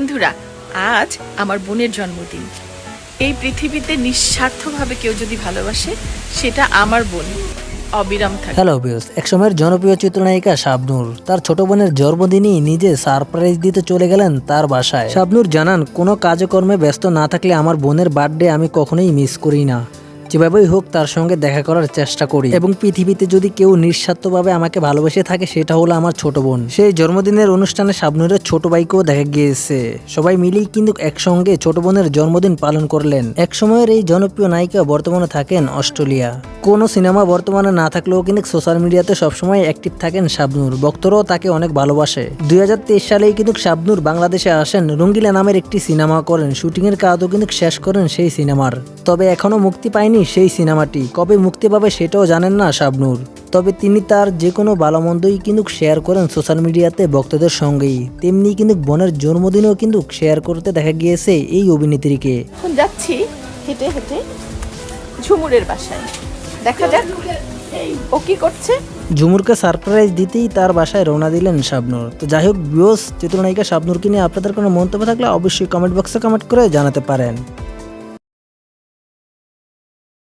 বন্ধুরা, আজ আমার বোনের জন্মদিন। এই পৃথিবীতে নিঃস্বার্থভাবে কেউ যদি ভালোবাসে, সেটা আমার বোন, অবিরাম থাকে। হ্যালো বিয়স একসময়ের জনপ্রিয় চিত্রনায়িকা শাবনূর। তার ছোট বোনের জন্মদিনই নিজে সারপ্রাইজ দিতে চলে গেলেন তার বাসায়। শাবনূর জানান, কোনো কাজকর্মে ব্যস্ত না থাকলে আমার বোনের বার্থডে আমি কখনোই মিস করি না। যেভাবেই হোক তার সঙ্গে দেখা করার চেষ্টা করি। এবং পৃথিবীতে যদি কেউ নিঃস্বার্থভাবে আমাকে ভালোবেসে থাকে, সেটা হলো আমার ছোট বোন। সেই জন্মদিনের অনুষ্ঠানে শাবনুরের ছোট ভাইকেও দেখা গিয়েছে। সবাই মিলেই কিন্তু একসঙ্গে ছোট বোনের জন্মদিন পালন করলেন। এক সময়ের এই জনপ্রিয় নায়িকা বর্তমানে থাকেন অস্ট্রেলিয়া। কোনো সিনেমা বর্তমানে না থাকলেও কিন্তু সোশ্যাল মিডিয়াতে সবসময় অ্যাক্টিভ থাকেন শাবনুর। ভক্তরাও তাকে অনেক ভালোবাসে। দু হাজার তেইশ সালেই কিন্তু শাবনুর বাংলাদেশে আসেন। রঙ্গিলা নামের একটি সিনেমা করেন। শুটিংয়ের কাজও কিন্তু শেষ করেন সেই সিনেমার। তবে এখনও মুক্তি পায়নি সেই সিনেমাটি। কবে মুক্তি পাবে সেটাও জানেন না শাবনুর। তবে তিনি তার যে কোনো ভালো মন্দই কিন্তু শেয়ার করেন সোশ্যাল মিডিয়াতে ভক্তদের সঙ্গেই। তেমনি কিন্তু বোনের জন্মদিনেও কিন্তু শেয়ার করতে দেখা গিয়েছে এই অভিনেত্রীকে। যাচ্ছি হেঁটে হেঁটে ঝুমুরের বাসায়। দেখা যাক। ও কি করছে? ঝুমুরকে সারপ্রাইজ দিতেই তার বাসায় রওনা দিলেন শাবনুর। তো যাই হোক বিয়স চিত্রনায়িকা শাবনুরকে নিয়ে আপনাদের কোনো মন্তব্য থাকলে অবশ্যই কমেন্ট বক্সে কমেন্ট করে জানাতে পারেন।